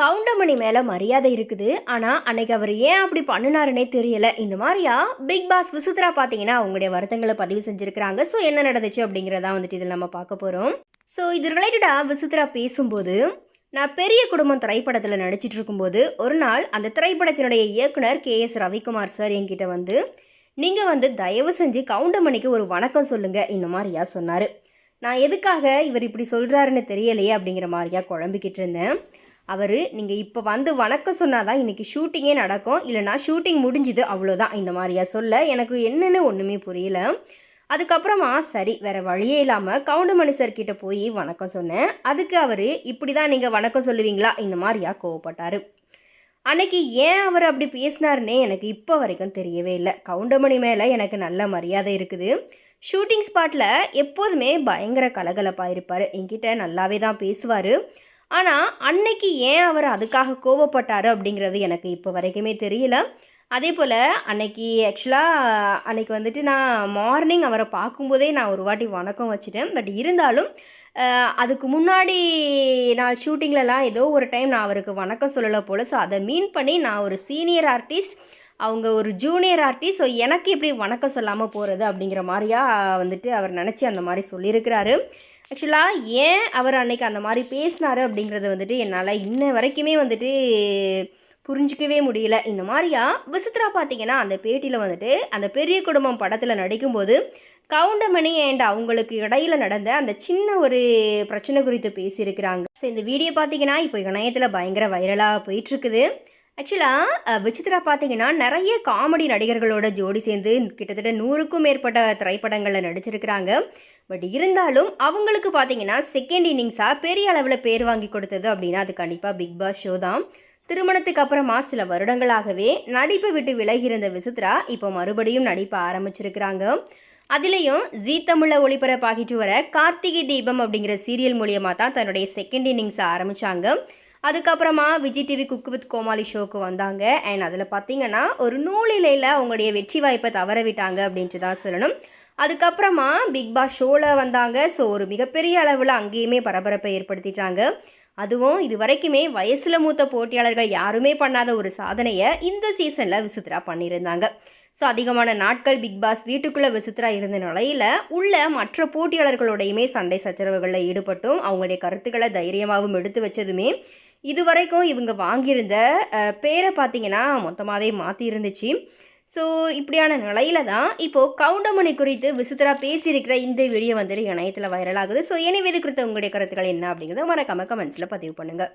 கவுண்டமணி மேலே மரியாதை இருக்குது. ஆனால் அன்னைக்கு அவர் ஏன் அப்படி பண்ணினாருன்னே தெரியல. இந்த மாதிரியா பிக் பாஸ் விசித்ரா பார்த்தீங்கன்னா அவங்களுடைய வருத்தங்களை பதிவு செஞ்சுருக்கிறாங்க. ஸோ என்ன நடந்துச்சு அப்படிங்கிறதா வந்துட்டு இதில் நம்ம பார்க்க போகிறோம் ஸோ இது ரிலேட்டடாக விசித்ரா பேசும்போது நான் பெரிய குடும்பம் திரைப்படத்தில் நடிச்சிட்டு இருக்கும்போது ஒரு நாள் அந்த திரைப்படத்தினுடைய இயக்குனர் கே எஸ் ரவிக்குமார் சார் என்கிட்ட வந்து நீங்கள் வந்து தயவு செஞ்சு கவுண்டமணிக்கு ஒரு வணக்கம் சொல்லுங்கள் இந்த மாதிரியா சொன்னார். நான் எதுக்காக இவர் இப்படி சொல்கிறாருன்னு தெரியலையே அப்படிங்கிற மாதிரியா குழம்பிக்கிட்டு இருந்தேன். அவர் நீங்கள் இப்போ வந்து வணக்கம் சொன்னால் தான் இன்றைக்கி ஷூட்டிங்கே நடக்கும். இல்லைனா ஷூட்டிங் முடிஞ்சுது அவ்வளோதான் இந்த மாதிரியா சொல்ல எனக்கு என்னென்னு ஒன்றுமே புரியல. அதுக்கப்புறமா சரி வேறு வழியே இல்லாமல் கவுண்டமணி சார் போய் வணக்கம் சொன்னேன். அதுக்கு அவர் இப்படி தான் நீங்கள் வணக்கம் சொல்லுவீங்களா? இந்த மாதிரியா கோவப்பட்டார். அன்னைக்கு ஏன் அவர் அப்படி பேசினார்னே எனக்கு இப்போ வரைக்கும் தெரியவே இல்லை. கவுண்டமணி மேலே எனக்கு நல்ல மரியாதை இருக்குது. ஷூட்டிங் ஸ்பாட்டில் எப்போதுமே பயங்கர கலகலப்பாக இருப்பார். என்கிட்ட நல்லாவே தான் பேசுவார். ஆனால் அன்னைக்கு ஏன் அவர் அதுக்காக கோவப்பட்டார் அப்படிங்கிறது எனக்கு இப்போ வரைக்குமே தெரியல. அதே போல் அன்னைக்கு ஆக்சுவலாக அன்னைக்கு வந்துட்டு நான் மார்னிங் அவரை பார்க்கும்போதே நான் ஒரு வாட்டி வணக்கம் வச்சுட்டேன். பட் இருந்தாலும் அதுக்கு முன்னாடி நான் ஷூட்டிங்லலாம் ஏதோ ஒரு டைம் நான் அவருக்கு வணக்கம் சொல்லலை போல். ஸோ அதை மீன் பண்ணி நான் ஒரு சீனியர் ஆர்டிஸ்ட் அவங்க ஒரு ஜூனியர் ஆர்டிஸ்ட் ஸோ எனக்கு இப்படி வணக்கம் சொல்லாமல் போகிறது அப்படிங்கிற மாதிரியா வந்துட்டு அவர் நினச்சி அந்த மாதிரி சொல்லியிருக்கிறாரு. ஆக்சுவலாக ஏன் அவர் அன்னைக்கு அந்த மாதிரி பேசினாரு அப்படிங்கிறது வந்துட்டு என்னால் இன்ன வரைக்குமே வந்துட்டு புரிஞ்சிக்கவே முடியல. இந்த மாதிரியா? விசித்ரா பார்த்தீங்கன்னா அந்த பேட்டியில் வந்துட்டு அந்த பெரிய குடும்பம் படத்தில் நடிக்கும்போது கவுண்டமணி அண்ட் அவங்களுக்கு இடையில நடந்த அந்த சின்ன ஒரு பிரச்சனை குறித்து பேசியிருக்கிறாங்க. ஸோ இந்த வீடியோ பார்த்தீங்கன்னா இப்போ இணையத்தில் பயங்கர வைரலாக போயிட்டுருக்குது ஆக்சுவலாக விசித்ரா பார்த்தீங்கன்னா நிறைய காமெடி நடிகர்களோட ஜோடி சேர்ந்து கிட்டத்தட்ட நூறுக்கும் மேற்பட்ட திரைப்படங்களில் நடிச்சிருக்கிறாங்க. பட் இருந்தாலும் அவங்களுக்கு பார்த்தீங்கன்னா செகண்ட் இன்னிங்ஸாக பெரிய அளவில் பேர் வாங்கி கொடுத்தது அப்படின்னா அது கண்டிப்பாக பிக் பாஸ் ஷோ தான். திருமணத்துக்கு அப்புறமா சில வருடங்களாகவே நடிப்பை விட்டு விலகி இருந்த விசித்ரா இப்போ மறுபடியும் நடிப்ப ஆரம்பிச்சிருக்கிறாங்க. அதுலேயும் ஜீ தமிழை ஒளிபரப்பாகிட்டு வர கார்த்திகை தீபம் அப்படிங்கிற சீரியல் மூலியமாக தான் தன்னுடைய செகண்ட் இன்னிங்ஸை ஆரம்பித்தாங்க அதுக்கப்புறமா Vijay TV cook with Komali ஷோக்கு வந்தாங்க. அண்ட் அதில் பார்த்தீங்கன்னா ஒரு நூலிலையில் அவங்களுடைய வெற்றி வாய்ப்பை தவற விட்டாங்க அப்படின்ட்டு தான் சொல்லணும். அதுக்கப்புறமா பிக் பாஸ் ஷோவில் வந்தாங்க. ஸோ ஒரு மிகப்பெரிய அளவில் அங்கேயுமே பரபரப்பை ஏற்படுத்திட்டாங்க. அதுவும் இது வரைக்குமே வயசில் மூத்த போட்டியாளர்கள் யாருமே பண்ணாத ஒரு சாதனையை இந்த சீசனில் விசித்ரா பண்ணியிருந்தாங்க. ஸோ அதிகமான நாட்கள் பிக் பாஸ் வீட்டுக்குள்ளே விசித்ரா இருந்த நிலையில் உள்ள மற்ற போட்டியாளர்களோடையுமே சண்டை சச்சரவுகளில் ஈடுபட்டும். அவங்களுடைய கருத்துக்களை தைரியமாகவும் எடுத்து வச்சதுமே இதுவரைக்கும் இவங்க வாங்கியிருந்த பேரை பார்த்தீங்கன்னா மொத்தமாகவே மாற்றி இருந்துச்சு ஸோ இப்படியான நிலையில தான் இப்போது கவுண்டமணி குறித்து விசித்ரா பேசியிருக்கிற இந்த வீடியோ வந்துட்டு இணையத்தில் வைரல் ஆகுது. ஸோ எனவே இது குறித்த உங்களுடைய கருத்துக்கள் என்ன அப்படிங்கிறத மறக்காம கமெண்ட்ஸில் பதிவு பண்ணுங்கள்